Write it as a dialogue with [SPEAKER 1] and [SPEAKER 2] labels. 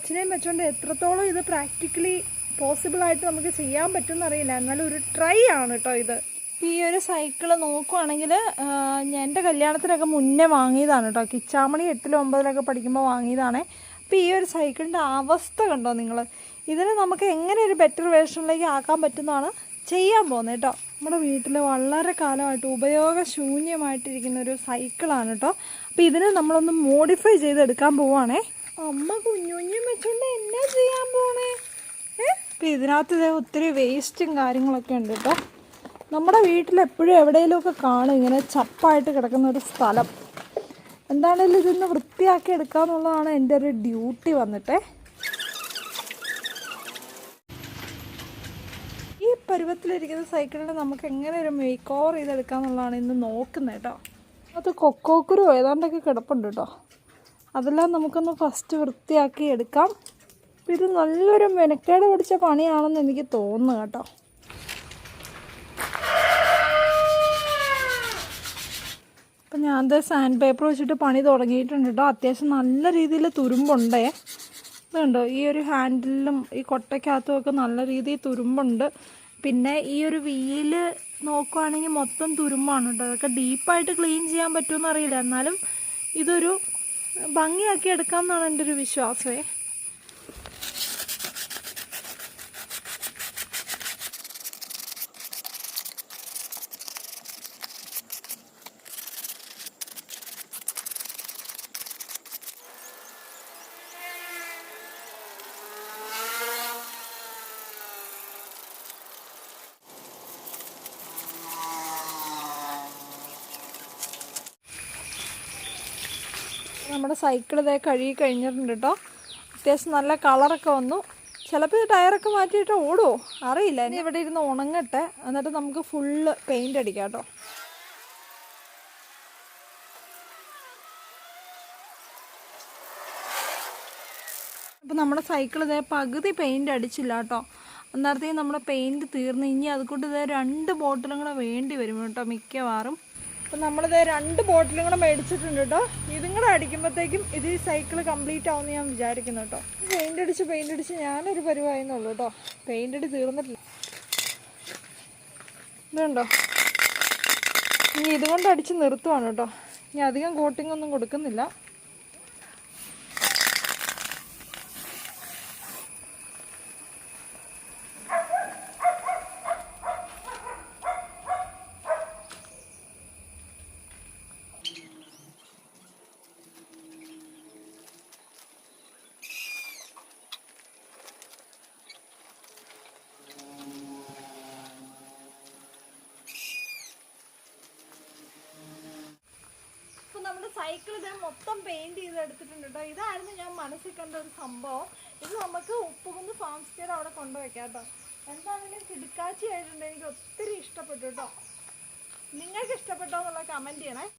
[SPEAKER 1] കൊച്ചിനെയും വെച്ചോണ്ട് എത്രത്തോളം ഇത് പ്രാക്ടിക്കലി പോസിബിൾ ആയിട്ട് നമുക്ക് ചെയ്യാൻ പറ്റുമെന്ന് അറിയില്ല. എന്നാലും ഒരു ട്രൈ ആണ് കേട്ടോ ഇത്. ഈ ഒരു സൈക്കിൾ നോക്കുവാണെങ്കിൽ എന്റെ കല്യാണത്തിനൊക്കെ മുന്നേ വാങ്ങിയതാണ് കേട്ടോ കിച്ചാമണി എട്ടിലും ഒമ്പതിലൊക്കെ പഠിക്കുമ്പോൾ വാങ്ങിയതാണേ. അപ്പോൾ ഈ ഒരു സൈക്കിളിന്റെ അവസ്ഥ കണ്ടോ നിങ്ങൾ? ഇതിനെ നമുക്ക് എങ്ങനെ ഒരു ബെറ്റർ വേർഷനിലേക്ക് ആക്കാൻ പറ്റുന്നതാണ് ചെയ്യാൻ പോകുന്നത് കേട്ടോ നമ്മുടെ വീട്ടിൽ വളരെ കാലമായിട്ട് ഉപയോഗശൂന്യമായിട്ടിരിക്കുന്ന ഒരു സൈക്കിളാണ് കേട്ടോ അപ്പോൾ ഇതിനെ നമ്മളൊന്ന് മോഡിഫൈ ചെയ്തെടുക്കാൻ പോവുകയാണേ. അമ്മ കുഞ്ഞുഞ്ഞും വെച്ചോണ്ട് എന്നാ ചെയ്യാൻ പോണേ? അപ്പോൾ ഇതിനകത്ത് ഇതേ ഒത്തിരി വേസ്റ്റും കാര്യങ്ങളൊക്കെ ഉണ്ട് കേട്ടോ. നമ്മുടെ വീട്ടിൽ എപ്പോഴും എവിടെയെങ്കിലുമൊക്കെ കാണും ഇങ്ങനെ ചപ്പായിട്ട് കിടക്കുന്ന ഒരു സ്ഥലം. എന്താണേലും ഇതൊന്ന് വൃത്തിയാക്കി എടുക്കുക എന്നുള്ളതാണ് എന്റെ ഒരു ഡ്യൂട്ടി വന്നിട്ടേ. ഈ പരുവത്തിലിരിക്കുന്ന സൈക്കിളിനെ നമുക്ക് എങ്ങനെ ഒരു മേക്ക് ഓവർ ചെയ്തെടുക്കാന്നുള്ളതാണ് ഇന്ന് നോക്കുന്നത് കേട്ടോ. അത് കൊക്കോക്കുരു ഏതാണ്ടൊക്കെ കിടപ്പുണ്ട് കേട്ടോ. അതെല്ലാം നമുക്കൊന്ന് ഫസ്റ്റ് വൃത്തിയാക്കി എടുക്കാം. ഇത് നല്ലൊരു മെനക്കേട് പിടിച്ച പണിയാണെന്ന് എനിക്ക് തോന്നുന്നു കേട്ടോ. അപ്പം ഞാൻ ദേ സാൻഡ് പേപ്പർ വെച്ചിട്ട് പണി തുടങ്ങിയിട്ടുണ്ട് കേട്ടോ. അത്യാവശ്യം നല്ല രീതിയിൽ തുരുമ്പുണ്ടേ. ഇതുണ്ടോ? ഈ ഒരു ഹാൻഡിലും ഈ കൊട്ടയ്ക്കകത്തും ഒക്കെ നല്ല രീതിയിൽ തുരുമ്പുണ്ട്. പിന്നെ ഈ ഒരു വീൽ നോക്കുവാണെങ്കിൽ മൊത്തം തുരുമ്പാണ് കേട്ടോ. അതൊക്കെ ഡീപ്പായിട്ട് ക്ലീൻ ചെയ്യാൻ പറ്റുമെന്ന് അറിയില്ല. എന്നാലും ഇതൊരു ഭംഗിയാക്കി എടുക്കാം എന്നാണ് എന്റെ ഒരു വിശ്വാസമേ. നമ്മുടെ സൈക്കിൾ ഇതേ കഴുകി കഴിഞ്ഞിട്ടുണ്ട് കേട്ടോ അത്യാവശ്യം നല്ല കളറൊക്കെ വന്നു. ചിലപ്പോൾ ടയറൊക്കെ മാറ്റിയിട്ട് ഓടുമോ അറിയില്ല. ഇനി ഇവിടെ ഇരുന്ന് ഉണങ്ങട്ടെ. എന്നിട്ട് നമുക്ക് ഫുള്ള് പെയിന്റ് അടിക്കാം കേട്ടോ അപ്പോൾ നമ്മുടെ സൈക്കിൾ ഇതേ പകുതി പെയിന്റ് അടിച്ചില്ല കേട്ടോ അന്നേരത്തേക്കും നമ്മുടെ പെയിന്റ് തീർന്ന്. ഇനി അതുകൊണ്ട് ഇതേ രണ്ട് ബോട്ടിലും കൂടെ വേണ്ടി വരും കേട്ടോ മിക്കവാറും. അപ്പം നമ്മളിത് രണ്ട് ബോട്ടിലും കൂടെ മേടിച്ചിട്ടുണ്ട് കേട്ടോ ഇതും കൂടെ അടിക്കുമ്പോഴത്തേക്കും ഇത് ഈ സൈക്കിൾ കംപ്ലീറ്റ് ആവുമെന്ന് ഞാൻ വിചാരിക്കുന്നു കേട്ടോ പെയിന്റ് അടിച്ച് പെയിന്റ് അടിച്ച് ഞാനൊരു പരിവായെന്നുള്ളൂ കേട്ടോ പെയിന്റ് അടി തീർന്നിട്ടില്ല. ഇതുണ്ടോ? ഇനി ഇതുകൊണ്ട് അടിച്ച് നിർത്തുവാണ് കേട്ടോ ഇനി അധികം കോട്ടിംഗ് ഒന്നും കൊടുക്കുന്നില്ല. സൈക്കിൾ ഞാൻ മൊത്തം പെയിന്റ് ചെയ്ത് എടുത്തിട്ടുണ്ട് കേട്ടോ ഇതായിരുന്നു ഞാൻ മനസ്സിൽ കണ്ട ഒരു സംഭവം. ഇത് നമുക്ക് ഉപ്പുകുന്ന് ഫാം സ്റ്റേർ അവിടെ കൊണ്ടുവയ്ക്കാം കേട്ടോ എന്താണെങ്കിലും കിടക്കാച്ചി ആയിട്ടുണ്ട്. എനിക്ക് ഒത്തിരി ഇഷ്ടപ്പെട്ടു കേട്ടോ നിങ്ങൾക്ക് ഇഷ്ടപ്പെട്ടോ എന്നുള്ള കമന്റ് ചെയ്യണേ.